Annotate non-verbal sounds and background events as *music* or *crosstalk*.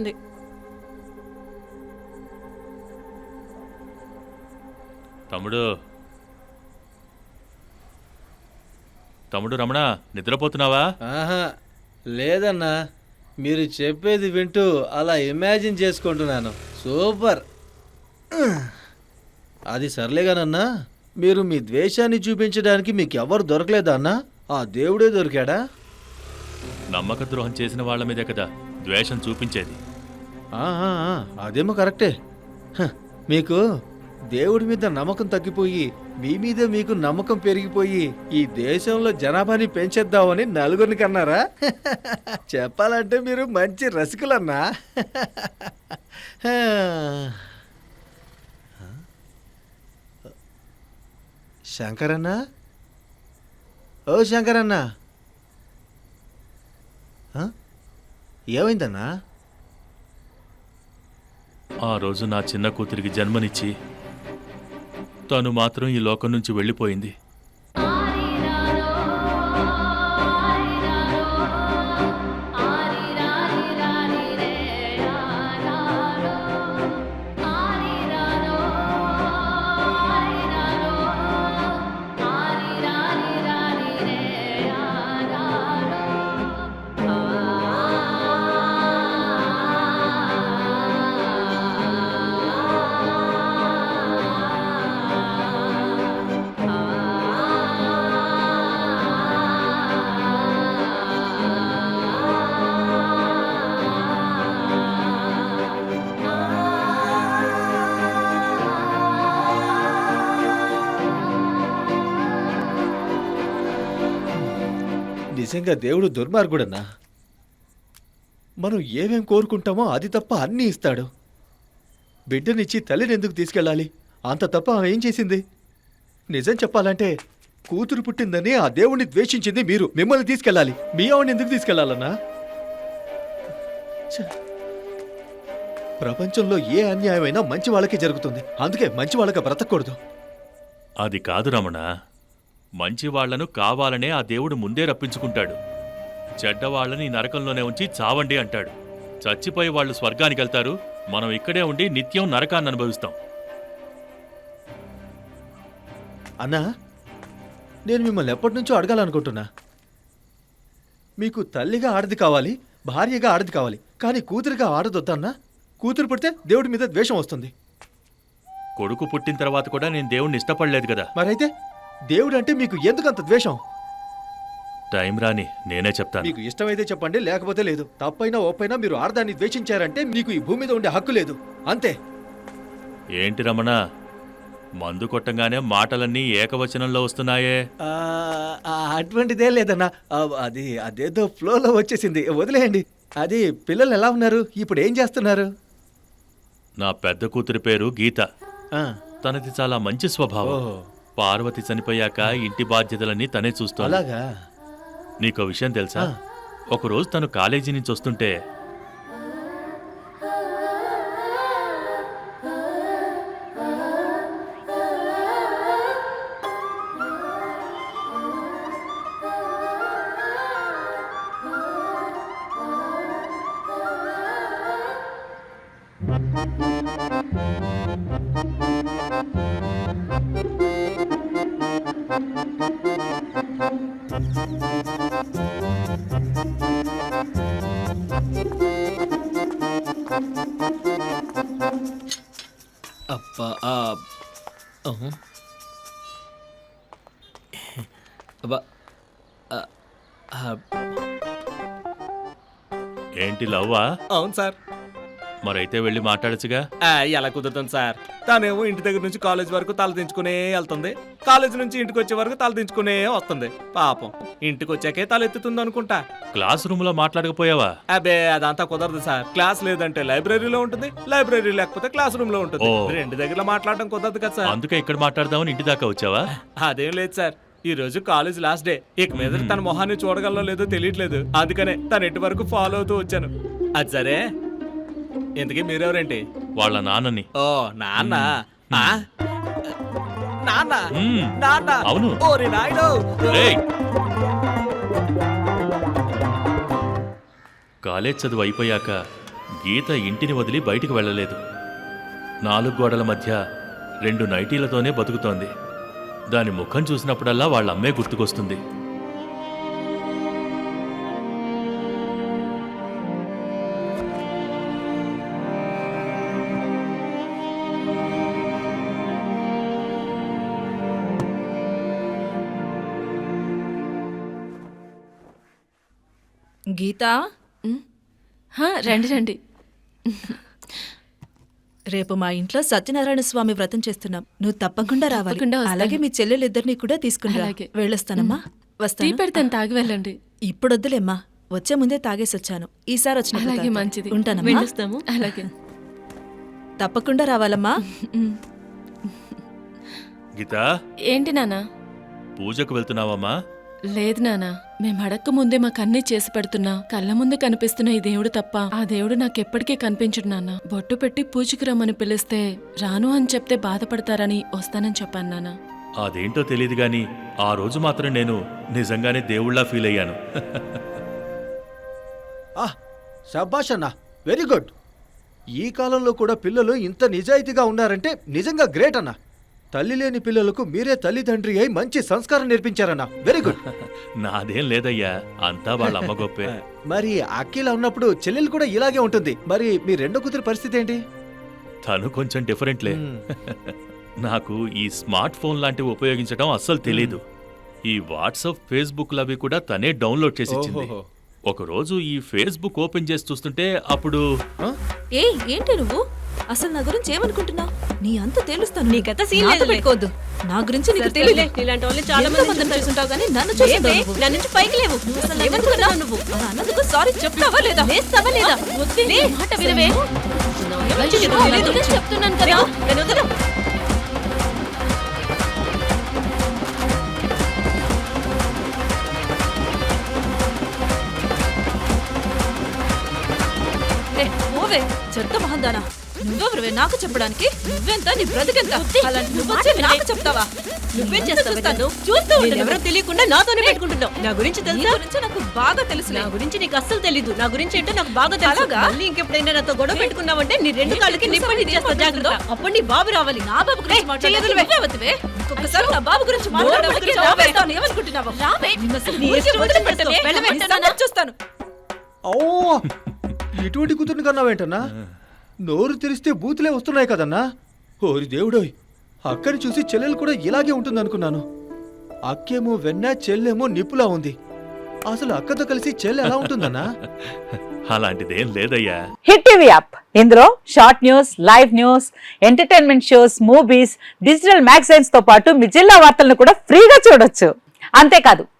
ఉంది. తమ్ముడు. తమ్ముడు రమణ నిద్రపోతున్నావా? ఆహా లేదన్నా. మీరు చెప్పేది వింటూ అలా ఇమాజిన్ చేసుకుంటున్నాను. సూపర్. అది సర్లేగానన్నా మీరు మీ ద్వేషాన్ని చూపించడానికి మీకు ఎవరు దొరకలేదా అన్నా. ఆ దేవుడే దొరికాడా? నమ్మక ద్రోహం చేసిన వాళ్ళ మీదే కదా ద్వేషం చూపించేది. అదేమో కరెక్టే. మీకు దేవుడి మీద నమ్మకం తగ్గిపోయి మీ మీద మీకు నమ్మకం పెరిగిపోయి ఈ దేశంలో జనాభాని పెంచేద్దామని నలుగురిని కన్నారా? *laughs* చెప్పాలంటే మీరు మంచి రసికులన్నా. *laughs* శంకరన్నా? ఓ శంకరన్నా. ఏమైందన్నా? ఆ రోజు నా చిన్న కూతురికి జన్మనిచ్చి తను మాత్రం ఈ లోకం నుంచి వెళ్ళిపోయింది. నిజంగా దేవుడు దుర్మార్గుడన్నా మనం ఏమేం కోరుకుంటామో అది తప్ప అన్నీ ఇస్తాడు. బిడ్డనిచ్చి తల్లిని ఎందుకు తీసుకెళ్ళాలి? అంత తప్ప ఆమె ఏం చేసింది? నిజం చెప్పాలంటే కూతురు పుట్టిందని ఆ దేవుణ్ణి ద్వేషించింది మీరు. మిమ్మల్ని తీసుకెళ్ళాలి. మీ ఆవిడని ఎందుకు తీసుకెళ్ళాలన్నా ప్రపంచంలో ఏ అన్యాయమైనా మంచి వాళ్ళకే జరుగుతుంది. అందుకే మంచి వాళ్ళకి బ్రతకూడదు అది కాదు రమణ. మంచి వాళ్ళను కావాలనే ఆ దేవుడు ముందే రప్పించుకుంటాడు. చెడ్డవాళ్ళని ఈ నరకంలోనే ఉంచి చావండి అంటాడు. చచ్చిపోయి వాళ్ళు స్వర్గానికి వెళ్తారు. మనం ఇక్కడే ఉండి నిత్యం నరకాన్ని అనుభవిస్తాం. అన్నా నేను మిమ్మల్ని ఎప్పటి నుంచో అడగాలనుకుంటున్నా. మీకు తల్లిగా ఆడది కావాలి భార్యగా ఆడది కావాలి కానీ కూతురుగా ఆడదొద్దన్నా కూతురు పుడితే దేవుడి మీద ద్వేషం వస్తుంది. కొడుకు పుట్టిన తర్వాత కూడా నేను దేవుణ్ణి ఇష్టపడలేదు కదా. మరైతే దేవుడు అంటే మీకు ఎందుకంత ద్వేషం? టైం రాని నేనే చెప్తాను. మీకు ఇష్టమైతే చెప్పండి లేకపోతే లేదు. తప్పైనా ఒప్పైనా మీరు ఆడదాన్ని ద్వేషించారంటే మీకు ఈ భూమి మీద ఉండే హక్కు లేదు. అంతే. ఏంటి రమణ? మందు కొట్టంగానే మాటలన్నీ ఏకవచనంలో వస్తున్నాయే. ఆ, ఆ, అటువంటిదే లేదన్నా. ఆ, అది అదేదో ఫ్లోలో వచ్చేసింది. వదిలేయండి. అది పిల్లలు ఎలా ఉన్నారు? ఇప్పుడు ఏం చేస్తున్నారు? నా పెద్ద కూతురి పేరు గీత. ఆ, తనది చాలా మంచి స్వభావం. ఓహో. పార్వతి చనిపోయాక ఇంటి బాధ్యతలన్నీ తనే అలాగా? నీకో విషయం తెలుసా. ఒకరోజు తను కాలేజీ నుంచి వస్తుంటే *laughs* ఏంటి లవ్వా? అవును సార్. మరైతే వెళ్ళి మాట్లాడచ్చుగా? ఆ, ఎలా కుదురుతుంది సార్? తనేమో ఇంటి దగ్గర నుంచి కాలేజ్ వరకు తలదించుకునే వెళ్తుంది. కాలేజ్ నుంచి ఇంటికి వచ్చే వరకు తలదించుకునే వస్తుంది. పాపం. ఇంటికి వచ్చాకే తలెత్తుతుంది అనుకుంటా. క్లాస్ రూమ్లో మాట్లాడకపోయావా? అబే అదంతా కుదరదు సార్. క్లాస్ లేదంటే లైబ్రరీలో ఉంటుంది లైబ్రరీ లేకపోతే క్లాస్ రూమ్లో ఉంటుంది. ఓ. రెండు దగ్గర మాట్లాడడం కుదరదు కదా సార్. అందుకే ఇక్కడ మాట్లాడదామని ఇంటి దాకా వచ్చావా? అదేం లేదు సార్. ఈ రోజు కాలేజ్ లాస్ట్ డే. ఇక మీద తన మొహాన్ని చూడగలనో లేదో తెలియట్లేదు. అందుకనే తన ఇంటి వరకు ఫాలో అవుతూ వచ్చాను. అది సరే. ఇంతకీ మీరెవరేంటి వాళ్ళ నాన్నని. ఓ నాన్న. ఆ? నాన్న మ్మ్. నాన్న అవును. ఓరి నాయనో రేయ్! కాలేజ్ చదువు అయిపోయాక గీత ఇంటిని వదిలి బయటికి వెళ్ళలేదు నాలుగు గోడల మధ్య రెండు నైటీలతోనే బతుకుతోంది దాని ముఖం చూసినప్పుడల్లా వాళ్ళ అమ్మే గుర్తుకొస్తుంది గీతా? హా, రండి రండి. రేపు మా ఇంట్లో సత్యనారాయణ స్వామి వ్రతం చేస్తున్నాం. నువ్వు తప్పకుండా రావాలి. తప్పకుండా వస్తాను. అలాగే మీ చెల్లెలిద్దరిని కూడా తీసుకుని అలాగే. వెళ్ళొస్తానమ్మా. టీ వస్తాను. పెడతాను తాగి వెళ్ళండి. ఇప్పుడు వద్దులేమ్మా వచ్చే ముందే తాగేసి వచ్చాను. ఈసారి వచ్చిన అలాగే మంచిది. ఉంటానమ్మా. వెళ్ళొస్తాము. అలాగే. తప్పకుండా రావాలమ్మా. గీత? ఏంటి నానా పూజకు వెళ్తున్నావమ్మా. లేదు నానా మేము అడక్క ముందే మాకు అన్నీ చేసి పెడుతున్నా. కళ్ళ ముందు కనిపిస్తున్న ఈ దేవుడు తప్ప ఆ దేవుడు నాకెప్పటికీ కనిపించడు నాన్న బొట్టు పెట్టి పూజకి రమ్మని పిలిస్తే రాను అని చెప్తే బాధపడతారని వస్తానని చెప్పాను నాన్న అదేంటో తెలియదు గాని ఆ రోజు మాత్రం నేను నిజంగానే దేవుళ్ళ ఫీల్ అయ్యాను. ఆ శబాష్ అన్న వెరీ గుడ్. ఈ కాలంలో కూడా పిల్లలు ఇంత నిజాయితీగా ఉన్నారంటే నిజంగా గ్రేట్ అన్న. తల్లి లేని పిల్లలకు మీరే తల్లిదండ్రి అయి మంచి సంస్కారం నేర్పించారన్న. వెరీ గుడ్ *laughs* నాదేం లేదయ్యా. అంతా వాళ్ళ అమ్మ గొప్పే. *laughs* మరి అఖిల ఉన్నప్పుడు చెల్లెలు కూడా ఇలాగే ఉంటుంది. మరి మీ రెండో కూతురి పరిస్థితి ఏంటి? తను కొంచెం డిఫరెంట్లే మ్మ్. *laughs* నాకు ఈ స్మార్ట్ ఫోన్ లాంటివి ఉపయోగించడం అస్సలు తెలీదు. ఈ వాట్సాప్ ఫేస్బుక్ లవి కూడా తనే డౌన్లోడ్ చేసి ఇచ్చింది. ఒకరోజు ఈ ఫేస్బుక్ ఓపెన్ చేసి చూస్తుంటే అప్పుడు ఏంటి నువ్వు? అసలు నా గురించి ఏమనుకుంటున్నావు? నీ అంత తేలుస్తాను. నీకంత సీన్ నాతో లేదులే. పెట్టుకోవద్దు. నా గురించి నీకు సరేలే, నీలాంటి వాళ్ళని చాలా ఎంతో మందిని. చూసుంటావు కానీ నన్ను? నువ్వు. నా నుంచి పైకి లేవు. ఏమనుకున్నావు నువ్వు అన్నందుకు సారీ చెప్తావా లేదా? వేస్తావా లేదా? నీ మాట వినవే. నా చెప్తున్నాను కదా. నేను పోవే. చెత్త మహందానా? నువ్వెవరివే? నాకు చెప్పడానికి? నువ్వెంత? నీ బ్రతికెంత? అలాంటి నువ్వు వచ్చి నాకు చెప్తావా? నువ్వేం చేస్తావు తను చూస్తూ ఎవరో తెలియకుండా నాతోనే పెట్టుకుంటున్నావు. నా గురించి నీ తెలుసా? గురించి నాకు బాగా తెలుసు నా గురించి నీకు అస్సలు తెలీదు. నా గురించి ఏంటో నాకు బాగా తెలుసు. అలాగా? మళ్ళీ ఇంకెప్పుడైనా నాతో గొడవ పెట్టుకున్నావంటే నీ రెండు కాళ్ళకి నిప్పని చేస్తా జాగ్రత్త. అప్పుడు నీ బాబు రావాలి. నా బాబు గురించి వద్దువే. ఇంకొకసారి నా బాబు గురించి. పెడతాను, ఏమనుకుంటున్నావు? రావే. చూస్తాను ఓ ఇటువంటి కూతుర్ని కన్నావేంటన్నా? నోరు తెరిస్తే బూతులే వస్తున్నాయి కదన్నా. ఓరి దేవుడోయ్ అక్కని చూసి చెల్లెలు కూడా ఇలాగే ఉంటుందనుకున్నాను. అక్కేమో వెన్న చెల్లెమో నిప్పులా ఉంది. అసలు అక్కతో కలిసి చెల్లె ఎలా ఉంటుందన్నా? *laughs* అలాంటిదేం లేదయ్యా. Hit TV app. ఇందులో short news live news entertainment shows movies digital మ్యాగజైన్స్తో పాటు మీ జిల్లా వార్తలను కూడా ఫ్రీగా చూడొచ్చు. అంతేకాదు